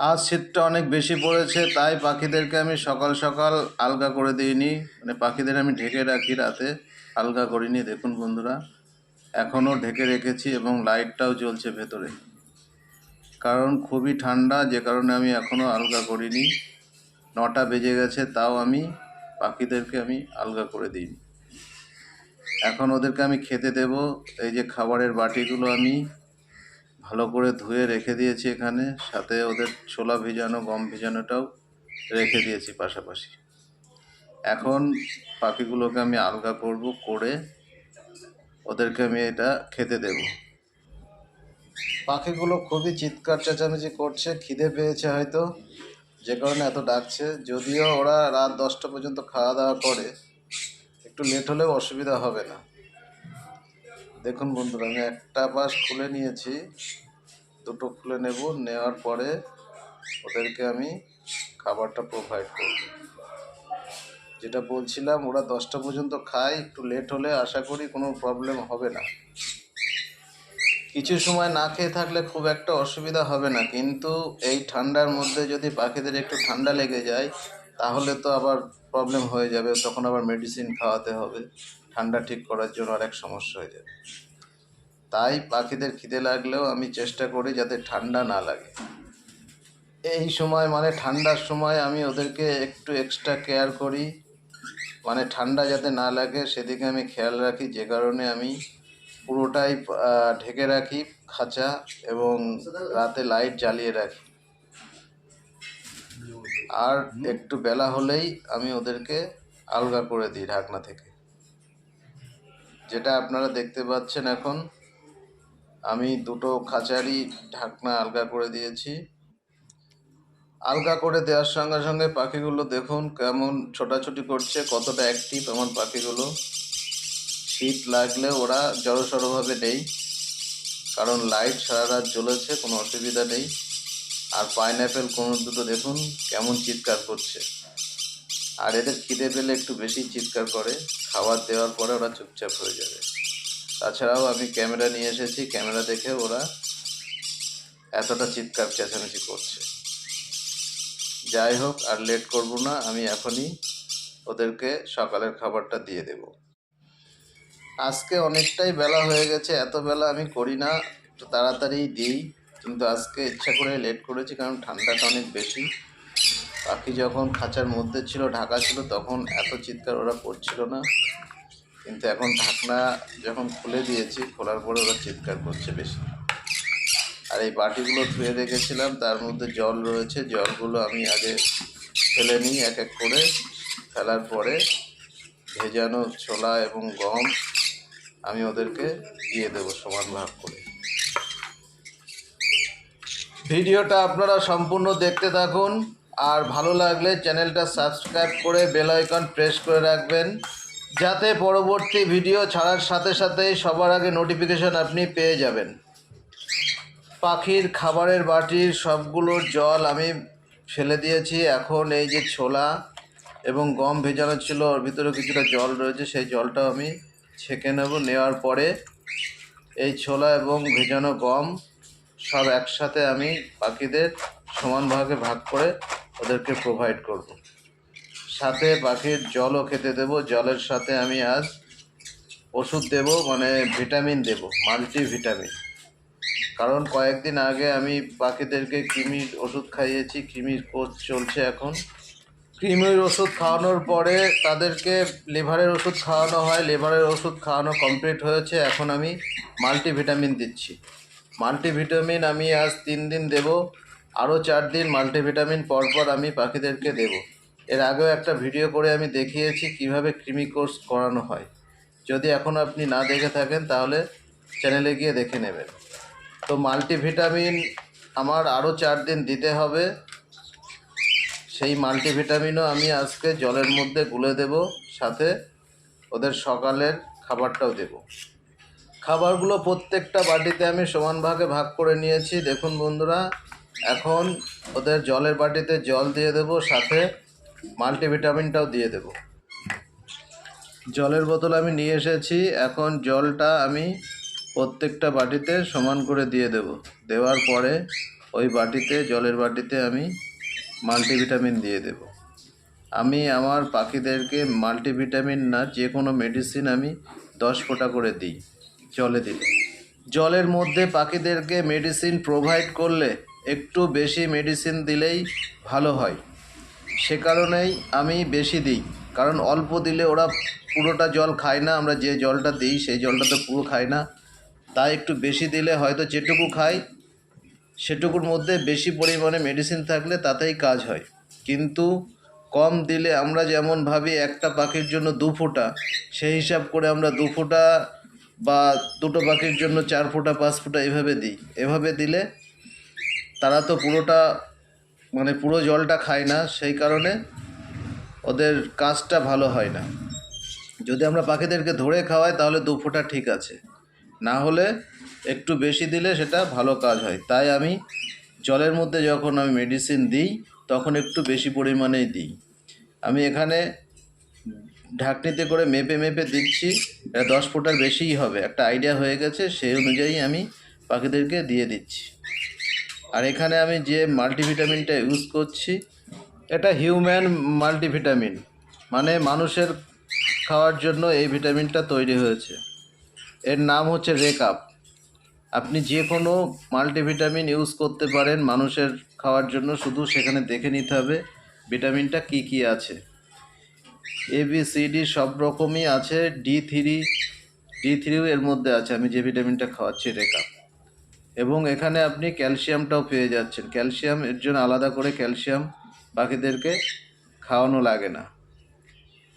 আজ শীতটা অনেক বেশি পড়েছে, তাই পাখিদেরকে আমি সকাল সকাল আলগা করে দিইনি। মানে পাখিদের আমি ঢেকে রাখি রাতে, আলগা করিনি, দেখুন বন্ধুরা। এখনও ঢেকে রেখেছি এবং লাইটটাও জ্বলছে ভেতরে। কারণ খুবই ঠান্ডা, যে কারণে আমি এখনও আলগা করিনি। নটা বেজে গেছে, তাও আমি পাখিদেরকে আমি আলগা করে দিইনি। এখন ওদেরকে আমি খেতে দেব। এই যে খাবারের বাটিগুলো আমি ভালো করে ধুয়ে রেখে দিয়েছি এখানে। সাথে ওদের ছোলা ভিজানো, গম ভিজানোটাও রেখে দিয়েছি পাশাপাশি। এখন পাখিগুলোকে আমি আলগা করব, করে ওদেরকে আমি এটা খেতে দেব। পাখিগুলো খুবই চিৎকার চেঁচামেচি করছে, খিদে পেয়েছে হয়তো, যে কারণে এত ডাকছে। যদিও ওরা রাত দশটা পর্যন্ত খাওয়া দাওয়া করে, একটু লেট হলেও অসুবিধা হবে না। দেখুন বন্ধুরা, আমি একটা পাশ খুলে নিয়েছি। দুটো খুলে নেব, নেওয়ার পরে ওদেরকে আমি খাবারটা প্রোভাইড করব। যেটা বলছিলাম, ওরা দশটা পর্যন্ত খায়, একটু লেট হলে আশা করি কোনো প্রবলেম হবে না। কিছু সময় না খেয়ে থাকলে খুব একটা অসুবিধা হবে না, কিন্তু এই ঠান্ডার মধ্যে যদি পাখিদের একটু ঠান্ডা লেগে যায়, তাহলে তো আবার প্রবলেম হয়ে যাবে, তখন আবার মেডিসিন খাওয়াতে হবে। ঠান্ডা ঠিক করার জন্য অনেক সমস্যা হয়ে যাবে তাই পাখিদের খিদে লাগলেও আমি চেষ্টা করি যাতে ঠান্ডা না লাগে। এই সময় মানে ঠান্ডার সময় আমি ওদেরকে একটু এক্সট্রা কেয়ার করি। মানে ঠান্ডা যাতে না লাগে সেদিকে আমি খেয়াল রাখি। যে কারণে আমি পুরোটাই ঢেকে রাখি খাঁচা এবং রাতে লাইট জ্বালিয়ে রাখি। আর একটু বেলা হলেই আমি ওদেরকে আলগা করে দিই ঢাকনা থেকে। যেটা আপনারা দেখতে পাচ্ছেন এখন, আমি দুটো খাঁচারই ঢাকনা আলগা করে দিয়েছি। আলগা করে দেওয়ার সঙ্গে সঙ্গে পাখিগুলো দেখুন কেমন ছোটাছুটি করছে, কতটা অ্যাক্টিভ আমার পাখিগুলো। শীত লাগলে ওরা জড়সড়ভাবে নেই, কারণ লাইট সারা রাত জ্বলেছে, কোনো অসুবিধা নেই। আর পাইনঅ্যাপেল কোনো দুটো দেখুন কেমন চিৎকার করছে। আর এদের খিদে পেলে একটু বেশি চিৎকার করে। খাবার দেওয়ার পরে ওরা চুপচাপ হয়ে যাবে। তাছাড়াও আমি ক্যামেরা নিয়ে এসেছি, ক্যামেরা দেখে ওরা এতটা চিৎকার চেঁচামেচি করছে। যাই হোক, আর লেট করব না, আমি এখনই ওদেরকে সকালের খাবারটা দিয়ে দেব। আজকে অনেকটাই বেলা হয়ে গেছে, এত বেলা আমি করি না, একটু তাড়াতাড়ি দিই, কিন্তু আজকে ইচ্ছা করে লেট করেছি, কারণ ঠান্ডাটা অনেক বেশি। পাখি যখন খাঁচার মধ্যে ছিল, ঢাকা ছিল, তখন এত চিৎকার ওরা করছিল না। কিন্তু এখন ঢাকনা যখন খুলে দিয়েছি, খোলার পরে ওরা চিৎকার করছে বেশি। আর এই বাটিগুলো ধুয়ে রেখেছিলাম, তার মধ্যে জল রয়েছে। জলগুলো আমি আগে ফেলে নিই এক এক করে। ফেলার পরে ভেজানো ছোলা এবং গম আমি ওদেরকে দিয়ে দেবো সমান ভাগ করে। ভিডিওটা আপনারা সম্পূর্ণ দেখতে থাকুন। আর ভালো লাগলে চ্যানেলটা সাবস্ক্রাইব করে বেল আইকন প্রেস করে রাখবেন, যাতে পরবর্তী ভিডিও ছাড়ার সাথে সাথেই সবার আগে নোটিফিকেশন আপনি পেয়ে যাবেন। পাখির খাবারের বাটির সবগুলোর জল আমি ফেলে দিয়েছি, এখন এই যে ছোলা এবং গম ভেজানো ছিল, ওর ভিতরে কিছুটা জল রয়েছে, সেই জলটাও আমি ছেঁকে নেব। নেওয়ার পরে এই ছোলা এবং ভেজানো গম সব একসাথে আমি পাখিদের সমান ভাগে ভাগ করে ওদেরকে প্রোভাইড করব। সাথে পাখির জলও খেতে দেব। জলের সাথে আমি আজ ওষুধ দেব মানে ভিটামিন দেব মাল্টি ভিটামিন কারণ কয়েকদিন আগে আমি পাখিদেরকে কৃমির ওষুধ খাইয়েছি, কৃমির কোর্স চলছে এখন। কৃমির ওষুধ খাওয়ানোর পরে তাদেরকে লিভারের ওষুধ খাওয়ানো হয়। লিভারের ওষুধ খাওয়ানো কমপ্লিট হয়েছে। এখন আমি মাল্টিভিটামিন দিচ্ছি। মাল্টিভিটামিন আমি আজ তিন দিন দেব। আরও চার দিন মাল্টিভিটামিন পরপর আমি পাখিদেরকে দেব। এর আগেও একটা ভিডিও করে আমি দেখিয়েছি কীভাবে কৃমি কোর্স করানো হয়। যদি এখন আপনি না দেখে থাকেন, তাহলে চ্যানেলে গিয়ে দেখে নেবেন। তো মাল্টিভিটামিন আমার আরও চার দিন দিতে হবে। সেই মাল্টিভিটামিনও আমি আজকে জলের মধ্যে গুলে দেব, সাথে ওদের সকালের খাবারটাও দেব। খাবারগুলো প্রত্যেকটা বাটিতে আমি সমান ভাগে ভাগ করে নিয়েছি। দেখুন বন্ধুরা এখন ওদের জলের বাটিতে জল দিয়ে দেব, সাথে মাল্টিভিটামিনটাও দিয়ে দেব। জলের বোতল আমি নিয়ে এসেছি, এখন জলটা আমি প্রত্যেকটা বাটিতে সমান করে দিয়ে দেব। দেওয়ার পরে ওই বাটিতে, জলের বাটিতে আমি মাল্টিভিটামিন দিয়ে দেব। আমি আমার পাখিদেরকে মাল্টিভিটামিন না, যে কোনো মেডিসিন আমি দশ ফোঁটা করে দিই, জলে দিলে। জলের মধ্যে পাখিদেরকে মেডিসিন প্রোভাইড করলে একটু বেশি মেডিসিন দিলেই ভালো হয়। সে কারণেই আমি বেশি দিই। কারণ অল্প দিলে ওরা পুরোটা জল খায় না, আমরা যে জলটা দিই সেই জলটা তো পুরো খায় না। তাই একটু বেশি দিলে হয়তো যেটুকু খায় সেটুকুর মধ্যে বেশি পরিমাণে মেডিসিন থাকলে তাতেই কাজ হয়। কিন্তু কম দিলে আমরা যেমন ভাবি একটা পাখির জন্য দু ফোঁটা, সেই হিসাব করে আমরা দু ফোঁটা বা দুটো পাখির জন্য চার ফোঁটা, পাঁচ ফোঁটা এভাবে দিই। এভাবে দিলে তারা তো পুরোটা মানে পুরো জলটা খায় না, সেই কারণে ওদের কাজটা ভালো হয় না। যদি আমরা পাখিদেরকে ধরে খাওয়াই, তাহলে দু ফোঁটা ঠিক আছে। না হলে একটু বেশি দিলে সেটা ভালো কাজ হয়। তাই আমি জলের মধ্যে যখন আমি মেডিসিন দিই, তখন একটু বেশি পরিমাণেই দিই। আমি এখানে ঢাকনিতে করে মেপে মেপে দিচ্ছি দশ ফোঁটার বেশিই হবে। একটা আইডিয়া হয়ে গেছে, সেই অনুযায়ী আমি পাখিদেরকে দিয়ে দিচ্ছি। আর এখানে আমি যে মাল্টিভিটামিনটা ইউজ করছি, এটা হিউম্যান মাল্টিভিটামিন। মানে মানুষের খাওয়ার জন্য এই ভিটামিনটা তৈরি হয়েছে। এর নাম হচ্ছে রেকআপ আপনি যে কোনো মাল্টিভিটামিন ইউজ করতে পারেন মানুষের খাওয়ার জন্য, শুধু সেখানে দেখে নিতে হবে ভিটামিনটা কি কি আছে। এ বি সি ডি সব রকমই আছে ডি থ্রি ডি থ্রিও এর মধ্যে আছে। আমি যে ভিটামিনটা খাওয়াচ্ছি রেকআপ এবং এখানে আপনি ক্যালসিয়ামটাও পেয়ে যাচ্ছেন। ক্যালসিয়াম এর জন্য আলাদা করে ক্যালসিয়াম পাখিদেরকে খাওয়ানো লাগে না।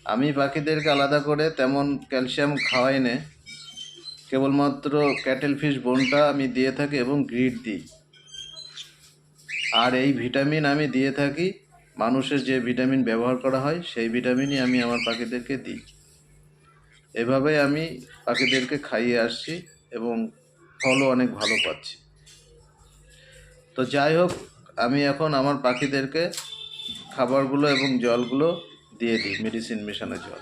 আমি পাখিদেরকে আলাদা করে তেমন ক্যালসিয়াম খাওয়াই না। কেবলমাত্র ক্যাটেল ফিশ বোনটা আমি দিয়ে থাকি এবং গ্রিড দিই। আর এই ভিটামিন আমি দিয়ে থাকি। মানুষের যে ভিটামিন ব্যবহার করা হয়, সেই ভিটামিনই আমি আমার পাখিদেরকে দিই। এভাবে আমি পাখিদেরকে খাইয়ে আসছি এবং ফলও অনেক ভালো পাচ্ছি। তো যাই হোক, আমি এখন আমার পাখিদেরকে খাবারগুলো এবং জলগুলো দিয়ে দিই মেডিসিন মেশানো জল।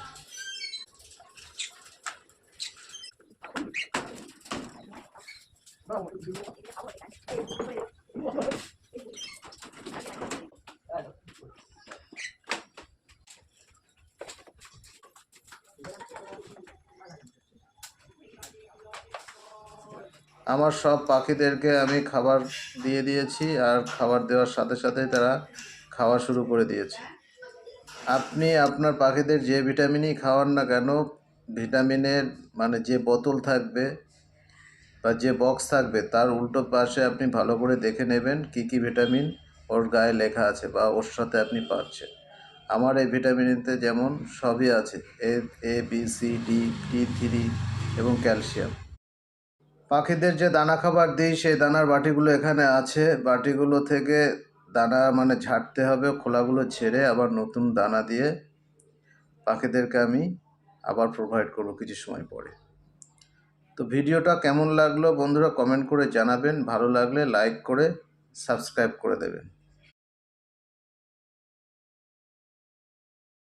আমার সব পাখিদেরকে আমি খাবার দিয়ে দিয়েছি আর খাবার দেওয়ার সাথে সাথেই তারা খাওয়া শুরু করে দিয়েছে। আপনি আপনার পাখিদের যে ভিটামিনই খাওয়ান না কেন, ভিটামিনের মানে যে বোতল থাকবে বা যে বক্স থাকবে, তার উল্টো পাশে আপনি ভালো করে দেখে নেবেন কি কি ভিটামিন ওর গায়ে লেখা আছে বা ওর সাথে আপনি পাচ্ছেন আমার এই ভিটামিনতে যেমন সবই আছে, A A, B, C, D D three এবং ক্যালসিয়াম। পাখিদের যে দানা খাবার দিই, সেই দানার বাটিগুলো এখানে আছে। বাটিগুলো থেকে দানা মানে ঝাড়তে হবে, খোলাগুলো ছেড়ে আবার নতুন দানা দিয়ে পাখিদেরকে আমি আবার প্রোভাইড করব কিছু সময় পরে। তো ভিডিওটা কেমন লাগল বন্ধুরা কমেন্ট করে জানাবেন। ভালো লাগলে লাইক করে সাবস্ক্রাইব করে দেবেন।